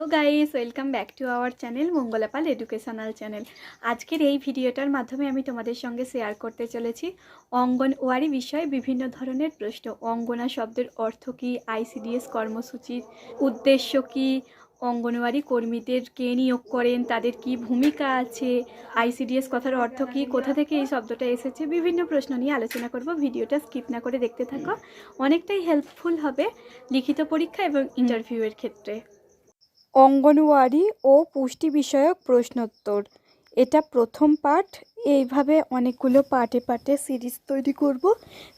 তো guys welcome back to our channel Mangalapal educational channel আজকের এই ভিডিওটার মাধ্যমে আমি তোমাদের সঙ্গে শেয়ার করতে চলেছি অঙ্গনওয়াড়ি বিষয়ে বিভিন্ন ধরনের প্রশ্ন। অঙ্গনা শব্দের অর্থ কী? আইসিডিএস কর্মসূচির উদ্দেশ্য কী? অঙ্গনওয়াড়ি কর্মীদের কে নিয়োগ করেন? তাদের কি ভূমিকা আছে? আইসিডিএস কথার অর্থ কী? কোথা থেকে এই শব্দটা এসেছে? বিভিন্ন প্রশ্ন নিয়ে আলোচনা করব। ভিডিওটা স্কিপ না করে দেখতে থাকো। অনেকটাই হেল্পফুল হবে লিখিত পরীক্ষা এবং ইন্টারভিউয়ের ক্ষেত্রে। অঙ্গনওয়াড়ি ও পুষ্টি বিষয়ক প্রশ্নোত্তর। এটা প্রথম পাঠ। এইভাবে অনেকগুলো পার্টে পার্টে সিরিজ তৈরি করব,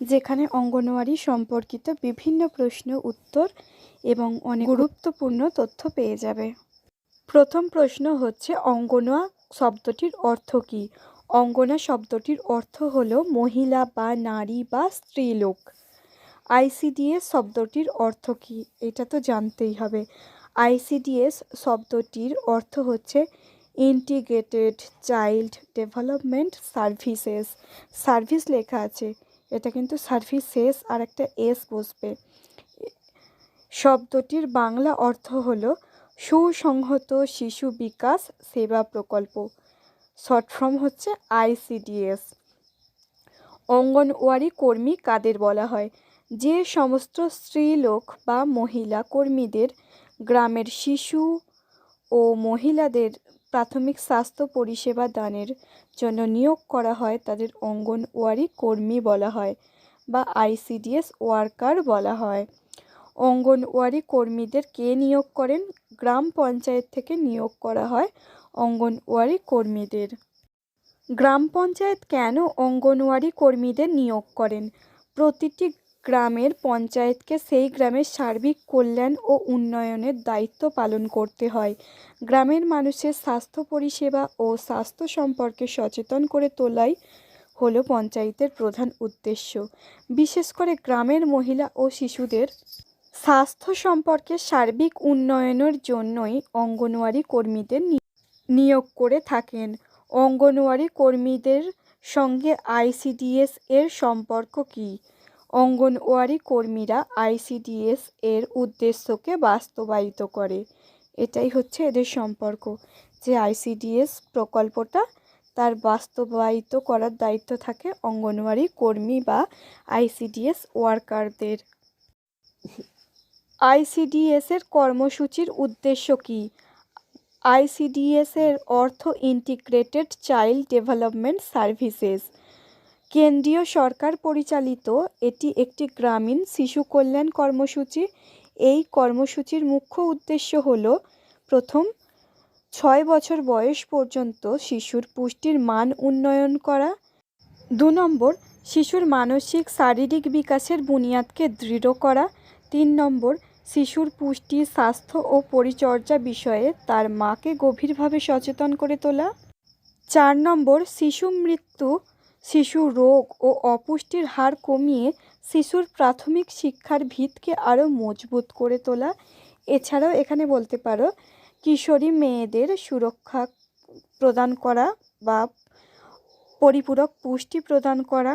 যেখানে অঙ্গনওয়াড়ি সম্পর্কিত বিভিন্ন প্রশ্ন উত্তর এবং অনেক গুরুত্বপূর্ণ তথ্য পেয়ে যাবে। প্রথম প্রশ্ন হচ্ছে, অঙ্গনা শব্দটির অর্থ কী? অঙ্গনা শব্দটির অর্থ হলো মহিলা বা নারী বা স্ত্রীলোক। আইসিডিএস শব্দটির অর্থ কী? এটা তো জানতেই হবে। আইসিডিএস শব্দটির অর্থ হচ্ছে integrated child development services service লেখা আছে। এটা কিন্তু সার্ভিসেস আর একটা এস বসবে। শব্দটির বাংলা অর্থ হলো সুসংহত শিশু বিকাশ সেবা প্রকল্প। শর্ট ফর্ম হচ্ছে আইসিডিএস অঙ্গনওয়াড়ি কর্মী কাদের বলা হয়? যে সমস্ত স্ত্রীলোক বা মহিলা কর্মীদের গ্রামের শিশু ও মহিলাদের প্রাথমিক স্বাস্থ্য পরিষেবা দানের জন্য নিয়োগ করা হয় তাদের অঙ্গনওয়াড়ি কর্মী বলা হয় বা আইসিডিএস ওয়ার্কার বলা হয়। অঙ্গনওয়াড়ি কর্মীদের কে নিয়োগ করেন? গ্রাম পঞ্চায়েত থেকে নিয়োগ করা হয় অঙ্গনওয়াড়ি কর্মীদের। গ্রাম পঞ্চায়েত কেন অঙ্গনওয়াড়ি কর্মীদের নিয়োগ করেন? প্রতিটি গ্রামের পঞ্চায়েতকে সেই গ্রামের সার্বিক কল্যাণ ও উন্নয়নের দায়িত্ব পালন করতে হয়। গ্রামের মানুষের স্বাস্থ্য পরিষেবা ও স্বাস্থ্য সম্পর্কে সচেতন করে তোলাই হলো পঞ্চায়েতের প্রধান উদ্দেশ্য। বিশেষ করে গ্রামের মহিলা ও শিশুদের স্বাস্থ্য সম্পর্কে সার্বিক উন্নয়নের জন্যই অঙ্গনওয়াড়ি কর্মীদের নিয়োগ করে থাকেন। অঙ্গনওয়াড়ি কর্মীদের সঙ্গে আইসিডিএস এর সম্পর্ক কী? অঙ্গনওয়াড়ি কর্মীরা আইসিডিএস এর উদ্দেশ্যকে বাস্তবায়িত করে। এটাই হচ্ছে এদের সম্পর্ক, যে আইসিডিএস প্রকল্পটা তার বাস্তবায়িত করার দায়িত্ব থাকে অঙ্গনওয়াড়ি কর্মী বা আইসিডিএস ওয়ার্কারদের। আইসিডিএস এর কর্মসূচির উদ্দেশ্য কী? আইসিডিএস এর অর্থ ইন্টিগ্রেটেড চাইল্ড ডেভেলপমেন্ট সার্ভিসেস। কেন্দ্রীয় সরকার পরিচালিত এটি একটি গ্রামীণ শিশু কল্যাণ কর্মসূচি। এই কর্মসূচির মুখ্য উদ্দেশ্য হল, প্রথম ছয় বছর বয়স পর্যন্ত শিশুর পুষ্টির মান উন্নয়ন করা। দু নম্বর, শিশুর মানসিক শারীরিক বিকাশের বুনিয়াদকে দৃঢ় করা। তিন নম্বর, শিশুর পুষ্টি, স্বাস্থ্য ও পরিচর্যা বিষয়ে তার মাকে গভীরভাবে সচেতন করে তোলা। চার নম্বর, শিশু মৃত্যু শিশু রোগ ও অপুষ্টির হার কমিয়ে শিশুর প্রাথমিক শিক্ষার ভিতকে আরও মজবুত করে তোলা। এছাড়াও এখানে বলতে পারো, কিশোরী মেয়েদের সুরক্ষা প্রদান করা বা পরিপূরক পুষ্টি প্রদান করা।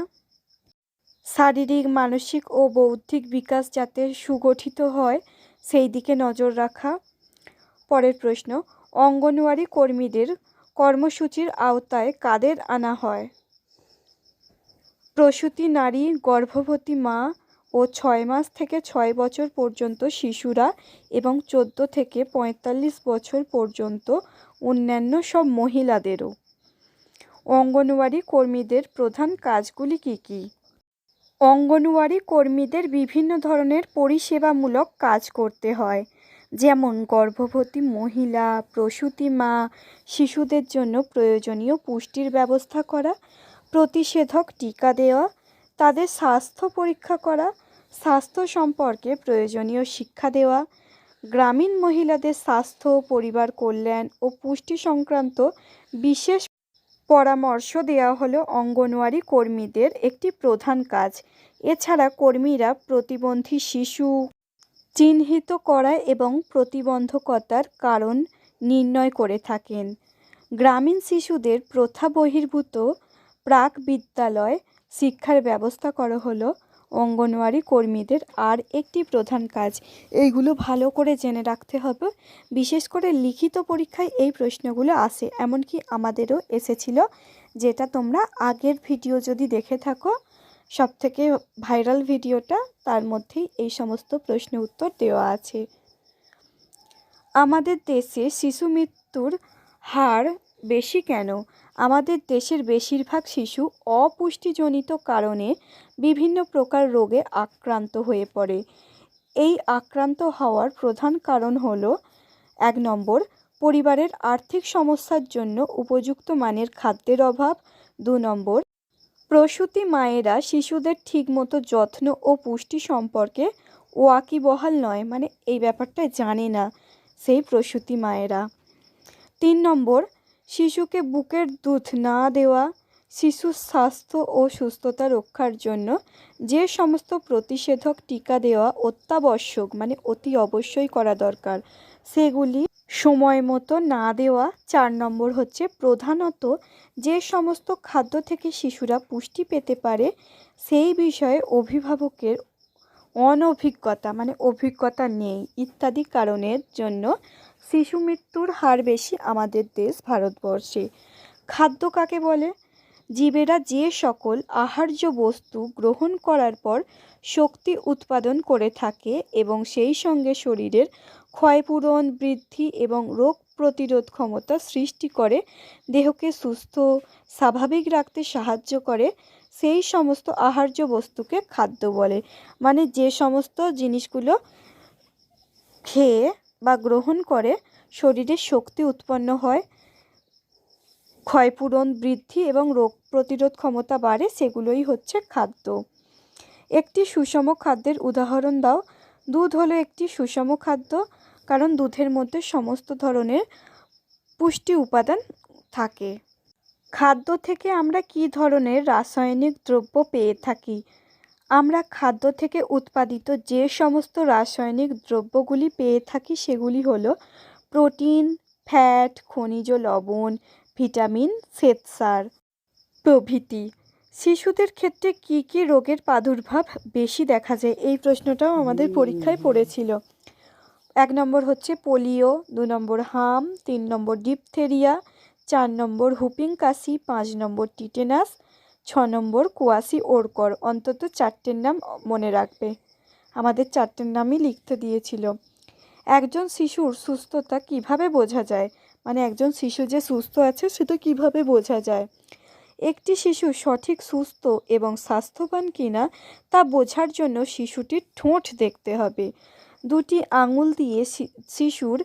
শারীরিক, মানসিক ও বৌদ্ধিক বিকাশ যাতে সুগঠিত হয়, সেই দিকে নজর রাখা। পরের প্রশ্ন, অঙ্গনওয়াড়ি কর্মীদের কর্মসূচির আওতায় কাদের আনা হয়? প্রসূতি নারী গর্ভবতী মা ও ছয় মাস থেকে ছয় বছর পর্যন্ত শিশুরা এবং চোদ্দ থেকে পঁয়তাল্লিশ বছর পর্যন্ত অন্যান্য সব মহিলাদেরও। অঙ্গনওয়াড়ি কর্মীদের প্রধান কাজগুলি কী কী? অঙ্গনওয়াড়ি কর্মীদের বিভিন্ন ধরনের পরিষেবামূলক কাজ করতে হয়, যেমন গর্ভবতী মহিলা, প্রসূতি মা, শিশুদের জন্য প্রয়োজনীয় পুষ্টির ব্যবস্থা করা প্রতিষেধক টিকা দেওয়া, তাদের স্বাস্থ্য পরীক্ষা করা, স্বাস্থ্য সম্পর্কে প্রয়োজনীয় শিক্ষা দেওয়া, গ্রামীণ মহিলাদের স্বাস্থ্য পরিবার কল্যাণ ও পুষ্টি সংক্রান্ত বিশেষ পরামর্শ দেওয়া হলো অঙ্গনওয়াড়ি কর্মীদের একটি প্রধান কাজ। এছাড়া কর্মীরা প্রতিবন্ধী শিশু চিহ্নিত করা এবং প্রতিবন্ধকতার কারণ নির্ণয় করে থাকেন। গ্রামীণ শিশুদের প্রথা বহির্ভূত প্রাক বিদ্যালয় শিক্ষার ব্যবস্থা করা হলো অঙ্গনওয়াড়ি কর্মীদের আর একটি প্রধান কাজ। এইগুলো ভালো করে জেনে রাখতে হবে। বিশেষ করে লিখিত পরীক্ষায় এই প্রশ্নগুলো আসে, এমনকি আমাদেরও এসেছিল, যেটা তোমরা আগের ভিডিও যদি দেখে থাকো সব থেকে ভাইরাল ভিডিওটা, তার মধ্যেই এই সমস্ত প্রশ্ন উত্তর দেওয়া আছে। আমাদের দেশে শিশু মৃত্যুর হার বেশি কেন? আমাদের দেশের বেশিরভাগ শিশু অপুষ্টিজনিত কারণে বিভিন্ন প্রকার রোগে আক্রান্ত হয়ে পড়ে। এই আক্রান্ত হওয়ার প্রধান কারণ হল, এক নম্বর, পরিবারের আর্থিক সমস্যার জন্য উপযুক্ত মানের খাদ্যের অভাব। দু নম্বর, প্রসূতি মায়েরা শিশুদের ঠিকমতো যত্ন ও পুষ্টি সম্পর্কে ওয়াকিবহাল নয় মানে এই ব্যাপারটা জানে না সেই প্রসূতি মায়েরা। তিন নম্বর শিশুকে বুকের দুধ না দেওয়া, শিশুর স্বাস্থ্য ও সুস্থতা রক্ষার জন্য যে সমস্ত প্রতিষেধক টিকা দেওয়া অত্যাবশ্যক মানে অতি অবশ্যই করা দরকার, সেগুলি সময় মতো না দেওয়া। চার নম্বর হচ্ছে প্রধানত যে সমস্ত খাদ্য থেকে শিশুরা পুষ্টি পেতে পারে, সেই বিষয়ে অভিভাবকের অনভিজ্ঞতা মানে অভিজ্ঞতা নেই ইত্যাদি কারণের জন্য শিশু মৃত্যুর হার বেশি আমাদের দেশ ভারতবর্ষে। খাদ্য কাকে বলে? জীবেরা যে সকল আহার্য বস্তু গ্রহণ করার পর শক্তি উৎপাদন করে থাকে এবং সেই সঙ্গে শরীরের ক্ষয়পূরণ, বৃদ্ধি এবং রোগ প্রতিরোধ ক্ষমতা সৃষ্টি করে, দেহকে সুস্থ, স্বাভাবিক রাখতে সাহায্য করে সেই সমস্ত আহার্য বস্তুকে খাদ্য বলে। মানে যে সমস্ত জিনিসগুলো খেয়ে বা গ্রহণ করে, শরীরে শক্তি উৎপন্ন হয়, ক্ষয়পূরণ বৃদ্ধি এবং রোগ প্রতিরোধ ক্ষমতা বাড়ে, সেগুলোই হচ্ছে খাদ্য। একটি সুষম খাদ্যের উদাহরণ দাও। দুধ হলো একটি সুষম খাদ্য, কারণ দুধের মধ্যে সমস্ত ধরনের পুষ্টি উপাদান থাকে। খাদ্য থেকে আমরা কি ধরনের রাসায়নিক দ্রব্য পেয়ে থাকি? আমরা খাদ্য থেকে উৎপাদিত যে সমস্ত রাসায়নিক দ্রব্যগুলি পেয়ে থাকি সেগুলি হলো প্রোটিন, ফ্যাট, খনিজ লবণ, ভিটামিন শ্বেতসার প্রভৃতি। শিশুদের ক্ষেত্রে কি কি রোগের প্রাদুর্ভাব বেশি দেখা যায়? এই প্রশ্নটাও আমাদের পরীক্ষায় পড়েছিল। এক নম্বর হচ্ছে পোলিও, দু নম্বর হাম, তিন নম্বর ডিপথেরিয়া চার নম্বর হুপিং কাশি পাঁচ নম্বর টিটেনাস, ছ নম্বর কুয়াশি ওরকর অন্তত চারটের নাম মনে রাখবে। আমাদের চারটের নামই লিখতে দিয়েছিল। একজন শিশুর সুস্থতা কীভাবে বোঝা যায়? মানে একজন শিশু যে সুস্থ আছে, সেটা কীভাবে বোঝা যায়? একটি শিশু সঠিক, সুস্থ এবং স্বাস্থ্যবান কিনা, তা বোঝার জন্য শিশুটির ঠোঁট দেখতে হবে। দুটি আঙুল দিয়ে শিশুর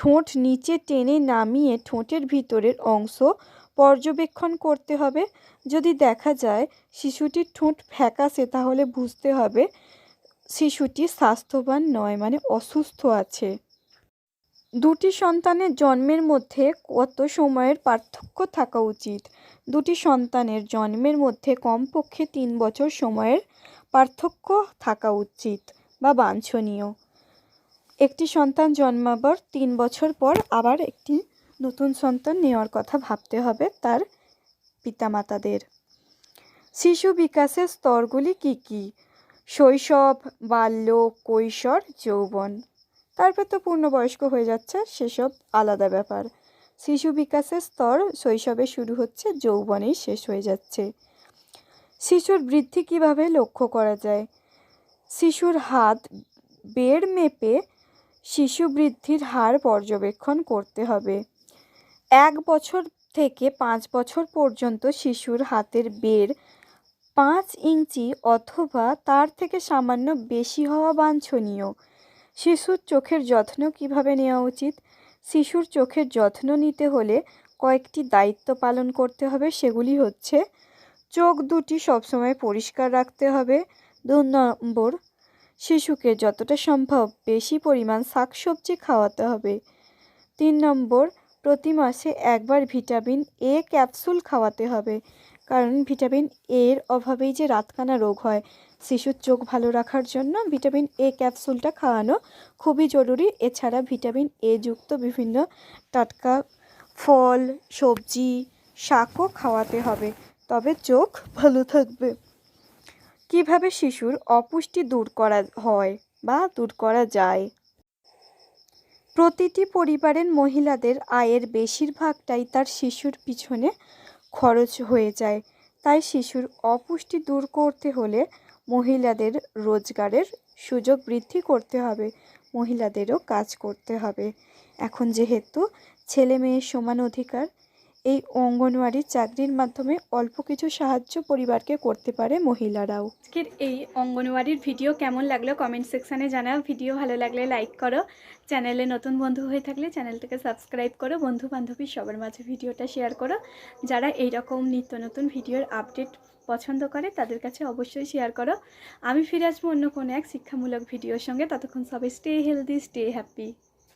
ঠোঁট নিচে টেনে নামিয়ে ঠোঁটের ভিতরের অংশ পর্যবেক্ষণ করতে হবে। যদি দেখা যায় শিশুটির ঠোঁট ফ্যাকাসে তাহলে বুঝতে হবে শিশুটি স্বাস্থ্যবান নয় মানে অসুস্থ আছে। দুটি সন্তানের জন্মের মধ্যে কত সময়ের পার্থক্য থাকা উচিত? দুটি সন্তানের জন্মের মধ্যে কমপক্ষে তিন বছর সময়ের পার্থক্য থাকা উচিত বা বাঞ্ছনীয়। একটি সন্তান জন্মাবার তিন বছর পর আবার একটি নতুন সন্তান নেওয়ার কথা ভাবতে হবে তার পিতামাতাদের। শিশু বিকাশের স্তরগুলি কি কি? শৈশব, বাল্য, কৈশোর, যৌবন। তারপর তো পূর্ণবয়স্ক হয়ে যাচ্ছে, সেসব আলাদা ব্যাপার। শিশু বিকাশের স্তর শৈশবে শুরু হচ্ছে, যৌবনেই শেষ হয়ে যাচ্ছে। শিশুর বৃদ্ধি কীভাবে লক্ষ্য করা যায়? শিশুর হাত বেড় মেপে শিশু বৃদ্ধির হার পর্যবেক্ষণ করতে হবে। এক বছর থেকে পাঁচ বছর পর্যন্ত শিশুর হাতের বের পাঁচ ইঞ্চি অথবা তার থেকে সামান্য বেশি হওয়া বাঞ্ছনীয়। শিশুর চোখের যত্ন কীভাবে নেওয়া উচিত? শিশুর চোখের যত্ন নিতে হলে কয়েকটি দায়িত্ব পালন করতে হবে, সেগুলি হচ্ছে, চোখ দুটি সবসময় পরিষ্কার রাখতে হবে। দু নম্বর শিশুকে যতটা সম্ভব বেশি পরিমাণ শাকসবজি খাওয়াতে হবে। তিন নম্বর, প্রতি মাসে একবার ভিটামিন এ ক্যাপসুল খাওয়াতে হবে, কারণ ভিটামিন এর অভাবেই যে রাতকানা রোগ হয়। শিশুর চোখ ভালো রাখার জন্য ভিটামিন এ ক্যাপসুলটা খাওয়ানো খুবই জরুরি। এছাড়া ভিটামিন এ যুক্ত বিভিন্ন টাটকা ফল, সবজি, শাকও খাওয়াতে হবে। তবে চোখ ভালো থাকবে। কীভাবে শিশুর অপুষ্টি দূর করা হয় বা দূর করা যায়? প্রতিটি পরিবারের মহিলাদের আয়ের বেশিরভাগটাই তার শিশুর পিছনে খরচ হয়ে যায়। তাই শিশুর অপুষ্টি দূর করতে হলে মহিলাদের রোজগারের সুযোগ বৃদ্ধি করতে হবে, মহিলাদেরও কাজ করতে হবে। এখন যেহেতু ছেলে মেয়ের সমান অধিকার এই অঙ্গনওয়াড়ির চাকরির মাধ্যমে অল্প কিছু সাহায্য পরিবারকে করতে পারে মহিলারাও। আজকের এই অঙ্গনওয়াড়ির ভিডিও কেমন লাগল কমেন্ট সেকশানে জানাও। ভিডিও ভালো লাগলে লাইক করো। চ্যানেলে নতুন বন্ধু হয়ে থাকলে চ্যানেলটাকে সাবস্ক্রাইব করো। বন্ধু বান্ধবী সবার মাঝে ভিডিওটা শেয়ার করো। যারা এই রকম নিত্য নতুন ভিডিওর আপডেট পছন্দ করে, তাদের কাছে অবশ্যই শেয়ার করো। আমি ফিরে আসব অন্য কোনো এক শিক্ষামূলক ভিডিওর সঙ্গে। ততক্ষণ সবাই স্টে হেলদি স্টে হ্যাপি